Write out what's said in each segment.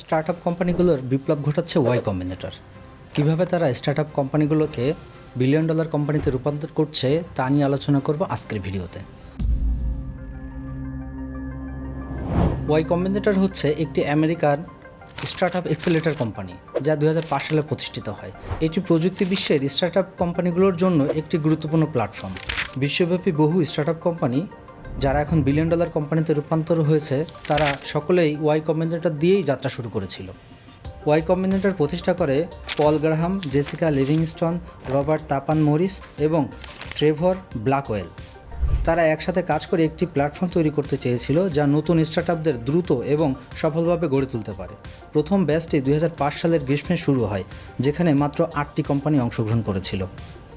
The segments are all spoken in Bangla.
স্টার্ট আপ কোম্পানিগুলোর বিপ্লব ঘটাচ্ছে ওয়াই কম্বিনেটর কীভাবে তারা স্টার্ট আপ কোম্পানিগুলোকে বিলিয়ন ডলার কোম্পানিতে রূপান্তর করছে, তা নিয়ে আলোচনা করব আজকের ভিডিওতে। ওয়াই কম্বিনেটর হচ্ছে একটি আমেরিকার স্টার্ট আপ এক্সেলেটার কোম্পানি যা দু হাজার পাঁচ সালে প্রতিষ্ঠিত হয়। এটি প্রযুক্তি বিশ্বের স্টার্ট আপ কোম্পানিগুলোর জন্য একটি গুরুত্বপূর্ণ প্ল্যাটফর্ম বিশ্বব্যাপী বহু স্টার্ট আপ কোম্পানি যারা এখন বিলিয়ন ডলার কোম্পানিতে রূপান্তর হয়েছে, তারা সকলেই ওয়াই কম্বিনেটর দিয়েই যাত্রা শুরু করেছিল। ওয়াই কম্বিনেটর প্রতিষ্ঠা করে Paul Graham Jessica Livingston Robert Tappan Morris এবং ট্রেভর ব্ল্যাকওয়েল তারা একসাথে কাজ করে একটি প্ল্যাটফর্ম তৈরি করতে চেয়েছিল, যা নতুন স্টার্টআপদের দ্রুত এবং সফলভাবে গড়ে তুলতে পারে। প্রথম ব্যাচটি দুই হাজার পাঁচ সালের গ্রীষ্মে শুরু হয়, যেখানে মাত্র আটটি কোম্পানি অংশগ্রহণ করেছিল।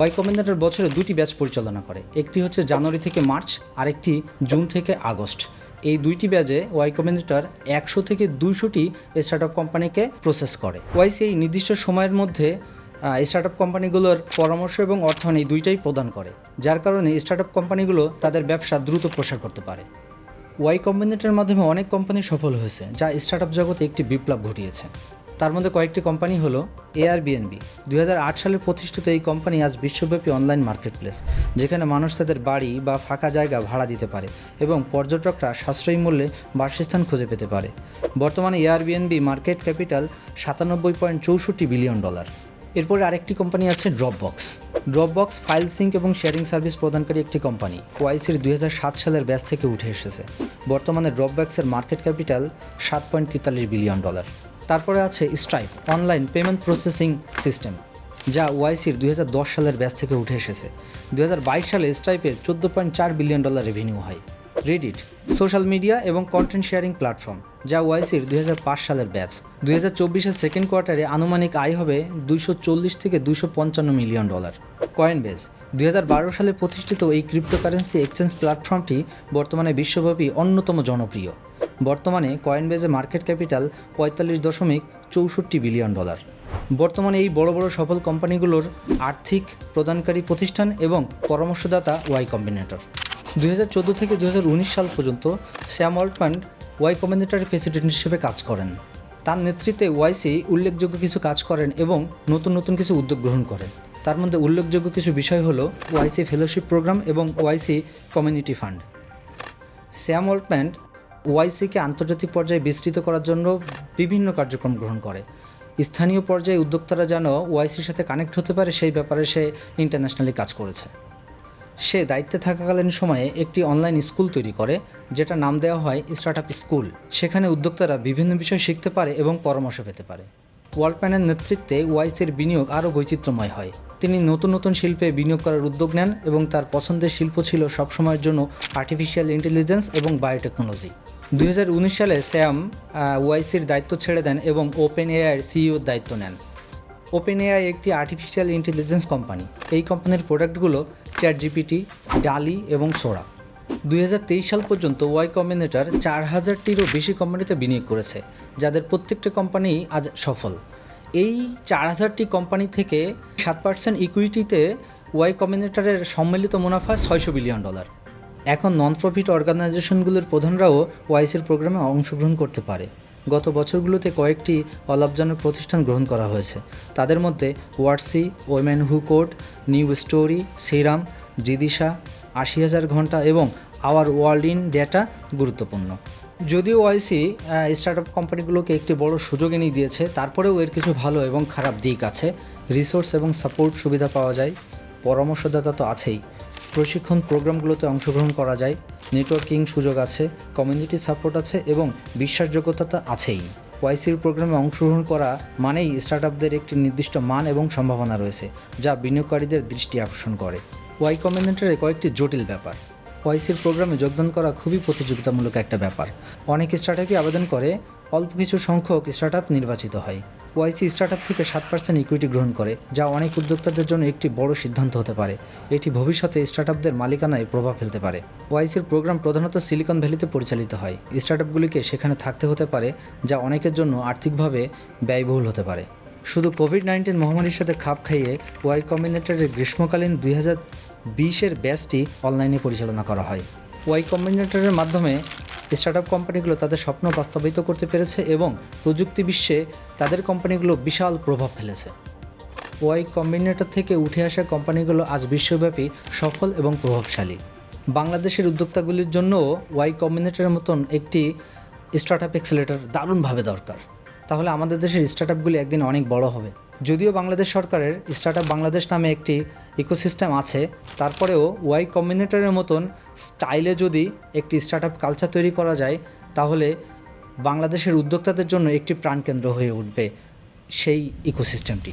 ওয়াই কম্বিনেটর বছরে দুটি ব্যাচ পরিচালনা করে। একটি হচ্ছে জানুয়ারি থেকে মার্চ, আরেকটি জুন থেকে আগস্ট। এই দুইটি ব্যাচে ওয়াই কম্বিনেটর একশো থেকে দুইশোটি স্টার্টআপ কোম্পানিকে প্রসেস করে। ওয়াইসি এই নির্দিষ্ট সময়ের মধ্যে স্টার্টআপ কোম্পানিগুলোর পরামর্শ এবং অর্থায়ন এই দুইটাই প্রদান করে। যার কারণে স্টার্টআপ কোম্পানিগুলো তাদের ব্যবসা দ্রুত প্রসার করতে পারে। ওয়াই কম্বিনেটরের মাধ্যমে অনেক কোম্পানি সফল হয়েছে, যা স্টার্টআপ জগতে একটি বিপ্লব ঘটিয়েছে। তার মধ্যে কয়েকটি কোম্পানি হলো এআরবিএনবি দুই হাজার আট সালে প্রতিষ্ঠিত এই কোম্পানি আজ বিশ্বব্যাপী অনলাইন মার্কেটপ্লেস, যেখানে মানুষ তাদের বাড়ি বা ফাঁকা জায়গা ভাড়া দিতে পারে এবং পর্যটকরা সাশ্রয়ী মূল্যে বাসস্থান খুঁজে পেতে পারে। বর্তমানে A R B N B market capital সাতানব্বই পয়েন্ট চৌষট্টি বিলিয়ন ডলার। এরপরে আরেকটি কোম্পানি আছে ড্রপবক্স। ড্রপবক্স ফাইল সিঙ্ক এবং শেয়ারিং সার্ভিস প্রদানকারী একটি কোম্পানি ওয়াইসির দুই সালের ব্যাস থেকে উঠে এসেছে। বর্তমানে ড্রপবক্সের মার্কেট ক্যাপিটাল সাত পয়েন্ট তেতাল্লিশ বিলিয়ন ডলার। তারপরে আছে Stripe online payment processing system যা ওয়াইসির দুই হাজার দশ সালের ব্যাচ থেকে উঠে এসেছে। দুই হাজার বাইশ সালে স্ট্রাইপের চোদ্দ পয়েন্ট চার বিলিয়ন ডলার রেভিনিউ হয়। রেডিট সোশ্যাল মিডিয়া এবং কন্টেন্ট শেয়ারিং প্ল্যাটফর্ম যা ওয়াইসির দুই হাজার পাঁচ সালের ব্যাচ দুই হাজার চব্বিশের সেকেন্ড কোয়ার্টারে আনুমানিক আয় হবে দুইশো চল্লিশ থেকে দুইশো পঞ্চান্ন মিলিয়ন ডলার কয়েনবেজ দুই বারো সালে প্রতিষ্ঠিত এই ক্রিপ্টোকারেন্সি এক্সচেঞ্জ প্ল্যাটফর্মটি বর্তমানে বিশ্বব্যাপী অন্যতম জনপ্রিয়। বর্তমানে কয়েনবেজে মার্কেট ক্যাপিটাল পঁয়তাল্লিশ দশমিক চৌষট্টি বিলিয়ন ডলার। বর্তমানে এই বড় বড় সফল কোম্পানিগুলোর আর্থিক প্রদানকারী প্রতিষ্ঠান এবং পরামর্শদাতা ওয়াই কম্বিনেটর। দুই হাজার চোদ্দ থেকে দু হাজার উনিশ সাল পর্যন্ত স্যাম অল্টম্যান ওয়াই কম্বিনেটরের প্রেসিডেন্ট হিসেবে কাজ করেন। তার নেতৃত্বে ওয়াইসি উল্লেখযোগ্য কিছু কাজ করেন এবং নতুন নতুন কিছু উদ্যোগ গ্রহণ করেন। তার মধ্যে উল্লেখযোগ্য কিছু বিষয় হলো ওয়াইসি ফেলোশিপ প্রোগ্রাম এবং YC community fund. Sam Altman ওয়াইসিকে আন্তর্জাতিক পর্যায়ে বিস্তৃত করার জন্য বিভিন্ন কার্যক্রম গ্রহণ করে। স্থানীয় পর্যায়ে উদ্যোক্তারা যেন ওয়াইসির সাথে কানেক্ট হতে পারে, সেই ব্যাপারে সে ইন্টারন্যাশনালি কাজ করেছে। সে দায়িত্বে থাকাকালীন সময়ে একটি অনলাইন স্কুল তৈরি করে যেটা নাম দেওয়া হয় স্টার্টআপ স্কুল সেখানে উদ্যোক্তারা বিভিন্ন বিষয় শিখতে পারে এবং পরামর্শ পেতে পারে। ওয়ার্ল্ডপ্যানের নেতৃত্বে ওয়াইসির বিনিয়োগ আরও বৈচিত্র্যময় হয়। তিনি নতুন নতুন শিল্পে বিনিয়োগ করার উদ্যোগ নেন এবং তার পছন্দের শিল্প ছিল সবসময়ের জন্য আর্টিফিশিয়াল ইন্টেলিজেন্স এবং বায়োটেকনোলজি দুই হাজার উনিশ সালে স্যাম ওয়াইসির দায়িত্ব ছেড়ে দেন এবং ওপেন এআইয়ের সিইওর দায়িত্ব নেন। ওপেন এআই একটি আর্টিফিশিয়াল ইন্টেলিজেন্স কোম্পানি এই কোম্পানির প্রোডাক্টগুলো চ্যাট জিপিটি ডালি এবং সোরা দুই হাজার তেইশ সাল পর্যন্ত ওয়াই কম্বিনেটর চার হাজারটিরও বেশি কোম্পানিতে বিনিয়োগ করেছে, যাদের প্রত্যেকটি কোম্পানি আজ সফল। এই চার হাজারটি কোম্পানি থেকে সাত পার্সেন্ট ইকুইটিতে ওয়াই কম্বিনেটরের সম্মিলিত মুনাফা ছয়শো বিলিয়ন ডলার। এখন নন প্রফিট অর্গানাইজেশনগুলোর প্রধানরাও ওয়াইসির প্রোগ্রামে অংশগ্রহণ করতে পারে। গত বছরগুলোতে কয়েকটি অলাভজনক প্রতিষ্ঠান গ্রহণ করা হয়েছে। তাদের মধ্যে Watsi women who code, New Story, Sirum, Zidisha, আশি হাজার ঘণ্টা এবং আওয়ার ওয়ার্ল্ড ইন ডেটা গুরুত্বপূর্ণ। যদিও ওয়াইসি স্টার্টআপ কোম্পানিগুলোকে একটি বড় সুযোগ এনে দিয়েছে, তারপরেও এর কিছু ভালো এবং খারাপ দিক আছে। রিসোর্স এবং সাপোর্ট সুবিধা পাওয়া যায়। পরামর্শদাতা তো আছেই। প্রশিক্ষণ প্রোগ্রামগুলোতে অংশগ্রহণ করা যায়, নেটওয়ার্কিং সুযোগ আছে, কমিউনিটি সাপোর্ট আছে এবং বিশ্বাসযোগ্যতা আছেই। ওয়াইসির প্রোগ্রামে অংশগ্রহণ করা মানেই স্টার্টআপদের একটি নির্দিষ্ট মান এবং সম্ভাবনা রয়েছে, যা বিনিয়োগকারীদের দৃষ্টি আকর্ষণ করে। ওয়াই কম্বিনেটরে কয়েকটি জটিল ব্যাপার। ওয়াইসির প্রোগ্রামে যোগদান করা খুবই প্রতিযোগিতামূলক একটা ব্যাপার। অনেক স্টার্টআপই আবেদন করে, অল্প কিছু সংখ্যক স্টার্টআপ নির্বাচিত হয়। ওয়াইসি স্টার্টআপ থেকে সাত পার্সেন্ট ইকুইটি গ্রহণ করে, যা অনেক উদ্যোক্তাদের জন্য একটি বড় সিদ্ধান্ত হতে পারে। এটি ভবিষ্যতে স্টার্টআপদের মালিকানায় প্রভাব ফেলতে পারে। ওয়াইসির প্রোগ্রাম প্রধানত সিলিকন ভ্যালিতে পরিচালিত হয়। স্টার্টআপগুলিকে সেখানে থাকতে হতে পারে, যা অনেকের জন্য আর্থিকভাবে ব্যয়বহুল হতে পারে। শুধু কোভিড নাইন্টিন মহামারীর সাথে খাপ খাইয়ে ওয়াই কম্বিনেটরের গ্রীষ্মকালীন দুই হাজার বিশের ব্যাচটি অনলাইনে পরিচালনা করা হয়। ওয়াই কম্বিনেটরের মাধ্যমে স্টার্ট আপ কোম্পানিগুলো তাদের স্বপ্ন বাস্তবায়িত করতে পেরেছে এবং প্রযুক্তি বিশ্বে তাদের কোম্পানিগুলো বিশাল প্রভাব ফেলেছে। ওয়াই কম্বিনেটর থেকে উঠে আসা কোম্পানিগুলো আজ বিশ্বব্যাপী সফল এবং প্রভাবশালী। বাংলাদেশের উদ্যোক্তাগুলির জন্য ওয়াই কম্বিনেটরের মতন একটি স্টার্ট আপ এক্সেলেটার দারুণভাবে দরকার। তাহলে আমাদের দেশের স্টার্ট আপগুলি একদিন অনেক বড় হবে। যদিও বাংলাদেশ সরকারের স্টার্ট আপ বাংলাদেশ নামে একটি ইকোসিস্টেম আছে, তারপরেও ওয়াই কম্বিনেটরের মতন স্টাইলে যদি একটি স্টার্ট আপ কালচার তৈরি করা যায়, তাহলে বাংলাদেশের উদ্যোক্তাদের জন্য একটি প্রাণকেন্দ্র হয়ে উঠবে সেই ইকোসিস্টেমটি